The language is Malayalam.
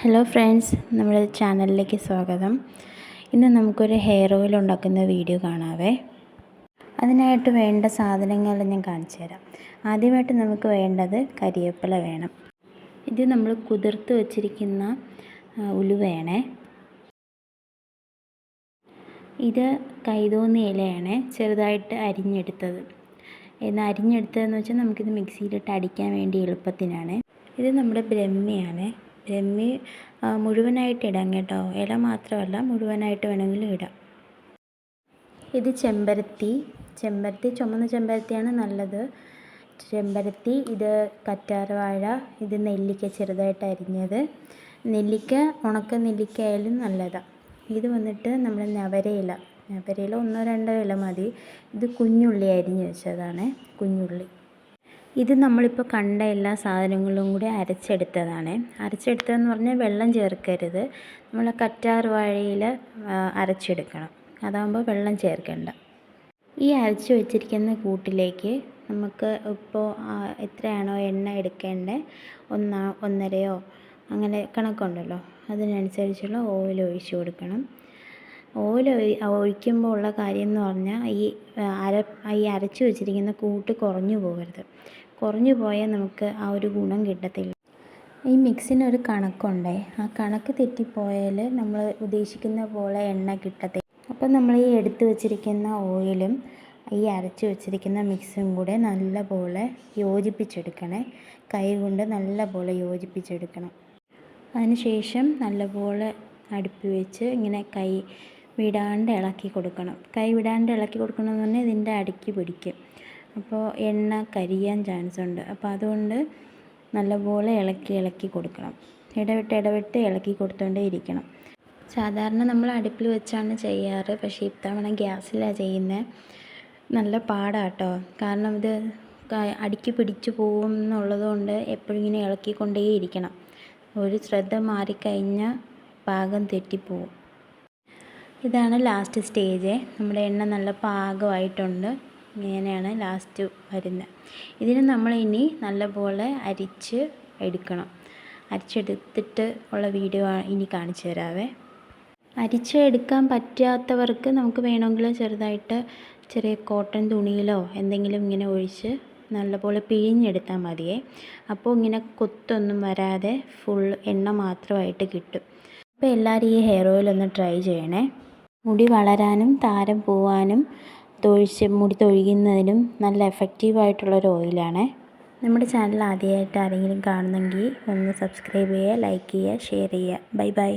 ഹലോ ഫ്രണ്ട്സ് നമ്മുടെ ചാനലിലേക്ക് സ്വാഗതം. ഇന്ന് നമുക്കൊരു ഹെയർ ഓയിൽ ഉണ്ടാക്കുന്ന വീഡിയോ കാണാവേ. അതിനായിട്ട് വേണ്ട സാധനങ്ങൾ ഞാൻ കാണിച്ചു തരാം. ആദ്യമായിട്ട് നമുക്ക് വേണ്ടത് കരിവേപ്പില വേണം. ഇത് നമ്മൾ കുതിർത്ത് വച്ചിരിക്കുന്ന ഉലുവേണേ ഇത് കൈതോന്നി ഇലയാണ് ചെറുതായിട്ട് അരിഞ്ഞെടുത്തത്. എന്ന് അരിഞ്ഞെടുത്തതെന്ന് വെച്ചാൽ നമുക്കിത് മിക്സിയിലിട്ട് അടിക്കാൻ വേണ്ടി എളുപ്പത്തിനാണ്. ഇത് നമ്മുടെ ബ്രഹ്മിയാണ്. ആ, മുഴുവനായിട്ട് ഇടാം കേട്ടോ. ഇല മാത്രമല്ല മുഴുവനായിട്ട് വേണമെങ്കിലും ഇടാം. ഇത് ചെമ്പരത്തി. ചെമ്പരത്തി ചുമന്ന ചെമ്പരത്തിയാണ് നല്ലത്. ചെമ്പരത്തി ഇത് കറ്റാർവാഴ ഇത് നെല്ലിക്ക ചെറുതായിട്ട് അരിഞ്ഞത്. നെല്ലിക്ക ഉണക്ക നെല്ലിക്ക ആയാലും നല്ലതാണ് ഇത് വന്നിട്ട് നമ്മുടെ നവരയില നവരയില ഒന്നോ രണ്ടോ ഇല മതി. ഇത് കുഞ്ഞുള്ളി അരിഞ്ഞ് വെച്ചതാണ്. കുഞ്ഞുള്ളി. ഇത് നമ്മളിപ്പോൾ കണ്ട എല്ലാ സാധനങ്ങളും കൂടി അരച്ചെടുത്തതാണ്. അരച്ചെടുത്തതെന്ന് പറഞ്ഞാൽ വെള്ളം ചേർക്കരുത്. നമ്മൾ കറ്റാർ വാഴയിൽ അരച്ചെടുക്കണം. അതാകുമ്പോൾ വെള്ളം ചേർക്കേണ്ട. ഈ അരച്ച് വെച്ചിരിക്കുന്ന കൂട്ടിലേക്ക് നമുക്ക് ഇപ്പോൾ എത്രയാണോ എണ്ണ എടുക്കേണ്ടത് ഒന്നാ ഒന്നരയോ അങ്ങനെ കണക്കുണ്ടല്ലോ. അതിനനുസരിച്ചുള്ള ഓയിൽ ഒഴിച്ചു കൊടുക്കണം. ഓയിൽ ഒഴിക്കുമ്പോൾ ഉള്ള കാര്യം എന്ന് പറഞ്ഞാൽ ഈ അര ഈ അരച്ചു വെച്ചിരിക്കുന്ന കൂട്ട് കുറഞ്ഞു പോകരുത്. കുറഞ്ഞു പോയാൽ നമുക്ക് ആ ഒരു ഗുണം കിട്ടത്തില്ല. ഈ മിക്സിന് ഒരു കണക്കുണ്ടേ. ആ കണക്ക് തെറ്റിപ്പോയാൽ നമ്മൾ ഉദ്ദേശിക്കുന്ന പോലെ എണ്ണ കിട്ടത്തില്ല. അപ്പം നമ്മൾ ഈ എടുത്തു വച്ചിരിക്കുന്ന ഓയിലും ഈ അരച്ച് വെച്ചിരിക്കുന്ന മിക്സും കൂടെ നല്ലപോലെ യോജിപ്പിച്ചെടുക്കണേ. കൈ കൊണ്ട് നല്ലപോലെ യോജിപ്പിച്ചെടുക്കണം. അതിനുശേഷം നല്ലപോലെ അടുപ്പ് വെച്ച് ഇങ്ങനെ കൈ വിടാണ്ട് ഇളക്കി കൊടുക്കണം. കൈ വിടാണ്ട് ഇളക്കി കൊടുക്കണമെന്ന് പറഞ്ഞാൽ ഇതിന്റെ അടുക്കി പിടിക്കും. അപ്പോൾ എണ്ണ കരിയാൻ ചാൻസ് ഉണ്ട്. അപ്പോൾ അതുകൊണ്ട് നല്ലപോലെ ഇളക്കി ഇളക്കി കൊടുക്കണം. ഇടവിട്ട് ഇടവിട്ട് ഇളക്കി കൊടുത്തുകൊണ്ടേ ഇരിക്കണം. സാധാരണ നമ്മൾ അടുപ്പിൽ വെച്ചാണ് ചെയ്യാറ്. പക്ഷേ ഇത്തവണ ഗ്യാസിലാണ് ചെയ്യുന്നത് നല്ല പാടാട്ടോ. കാരണം ഇത് അടുക്കി പിടിച്ചു പോകും എന്നുള്ളതുകൊണ്ട് എപ്പോഴും ഇങ്ങനെ ഇളക്കിക്കൊണ്ടേ ഇരിക്കണം. ഒരു ശ്രദ്ധ മാറിക്കഴിഞ്ഞാൽ പാകം തെറ്റിപ്പോവും. ഇതാണ് ലാസ്റ്റ് സ്റ്റേജ് നമ്മുടെ എണ്ണ നല്ല പാകമായിട്ടുണ്ട്. ഇങ്ങനെയാണ് ലാസ്റ്റ് വരുന്നത്. ഇതിന് നമ്മൾ ഇനി നല്ലപോലെ അരിച്ച് എടുക്കണം. അരിച്ചെടുത്തിട്ട് ഉള്ള വീഡിയോ ഇനി കാണിച്ചു തരാവേ. അരിച്ച് എടുക്കാൻ പറ്റാത്തവർക്ക് നമുക്ക് വേണമെങ്കിൽ ചെറുതായിട്ട് ചെറിയ കോട്ടൺ തുണിയിലോ എന്തെങ്കിലും ഇങ്ങനെ ഒഴിച്ച് നല്ലപോലെ പിഴിഞ്ഞെടുത്താൽ മതിയേ. അപ്പോൾ ഇങ്ങനെ കൊത്തൊന്നും വരാതെ ഫുൾ എണ്ണ മാത്രമായിട്ട് കിട്ടും. അപ്പോൾ എല്ലാവരും ഈ ഹെയർ ഓയിൽ ഒന്ന് ട്രൈ ചെയ്യണേ. മുടി വളരാനും താരം പോവാനും തൊഴിച്ച് മുടി തൊഴിയുന്നതിനും നല്ല എഫക്റ്റീവായിട്ടുള്ളൊരു ഓയിലാണ് നമ്മുടെ ചാനൽ ആദ്യമായിട്ട് ആരെങ്കിലും കാണുന്നെങ്കിൽ ഒന്ന് സബ്സ്ക്രൈബ് ചെയ്യുക ലൈക്ക് ചെയ്യുക ഷെയർ ചെയ്യുക. Bye bye